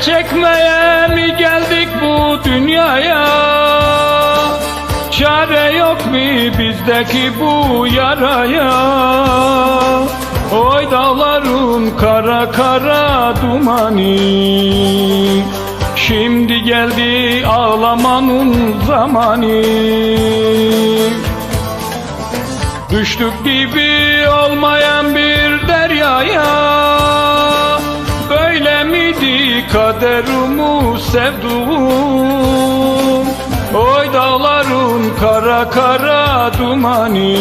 Çekmeye mi geldik bu dünyaya? Çare yok mu bizdeki bu yaraya? Oy dağların kara kara dumanı. Şimdi geldi ağlamanın zamanı. Düştük gibi olmayan bir deryaya miydi kaderumuz sevduğum. Oy dağların kara kara dumanı.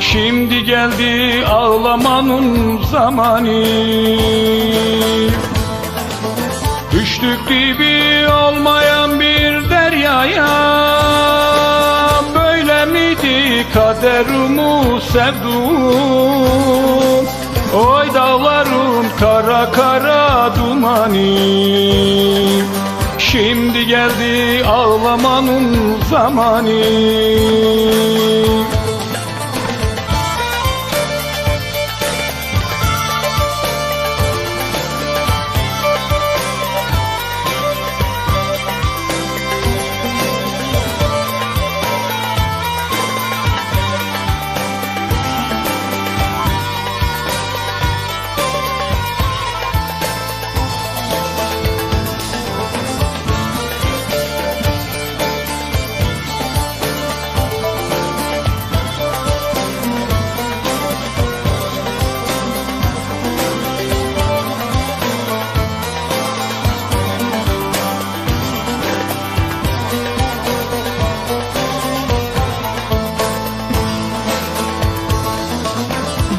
Şimdi geldi ağlamanın zamanı. Düştük gibi olmayan bir deryaya. Böyle miydi kaderumuz sevduğum Oy dağların kara kara dumanı Şimdi geldi ağlamanın zamanı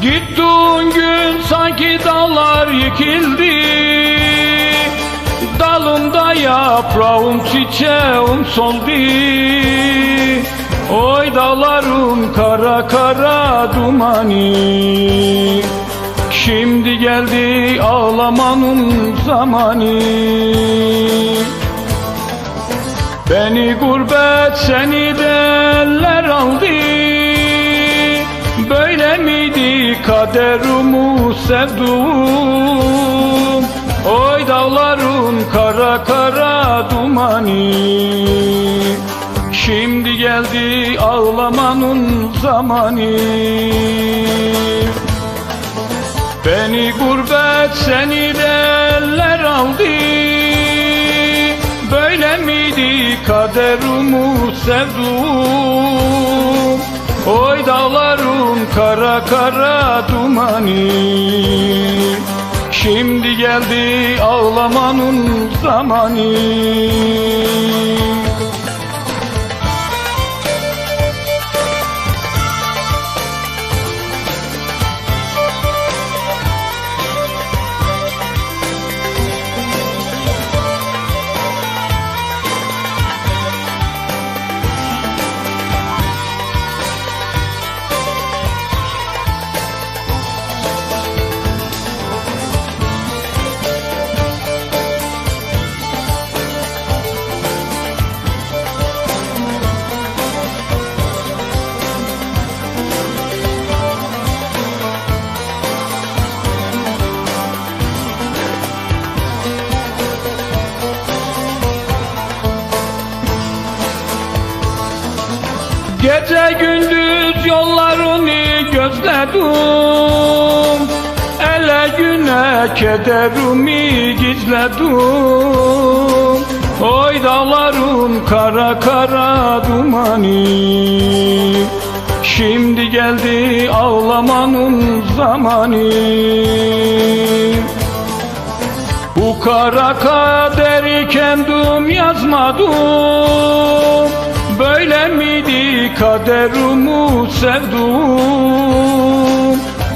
Gittiğin gün sanki dağlar yıkıldı. Dalımda yaprağım çiçeğim soldu. Oy dağların kara kara dumanı. Şimdi geldi ağlamanın zamanı. Beni gurbet seni de aldı kaderumu sevduğum Oy dağların kara kara dumanı. Şimdi geldi ağlamanın zamanı. Beni gurbet seni de eller aldı. Böyle miydi kaderumu sevduğum Oy dağların kara kara dumanı. Şimdi geldi ağlamanın zamanı Gece gündüz yollarını gözledim. Ele güne kederimi gizledim. Oy dağların kara kara dumanı. Şimdi geldi ağlamanın zamanı. Bu kara kaderi kendim yazmadım. Böyle miydi kaderumu sevduğum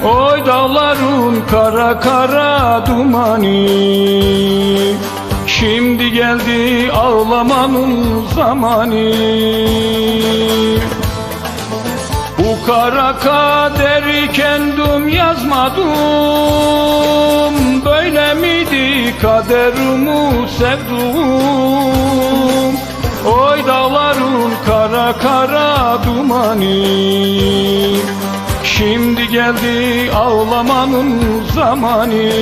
Oy dağların kara kara dumanı. Şimdi geldi ağlamanın zamanı. Bu kara kaderi kendim yazmadım. Böyle miydi kaderumu sevduğum Oy kara dumanı. Şimdi geldi ağlamanın zamanı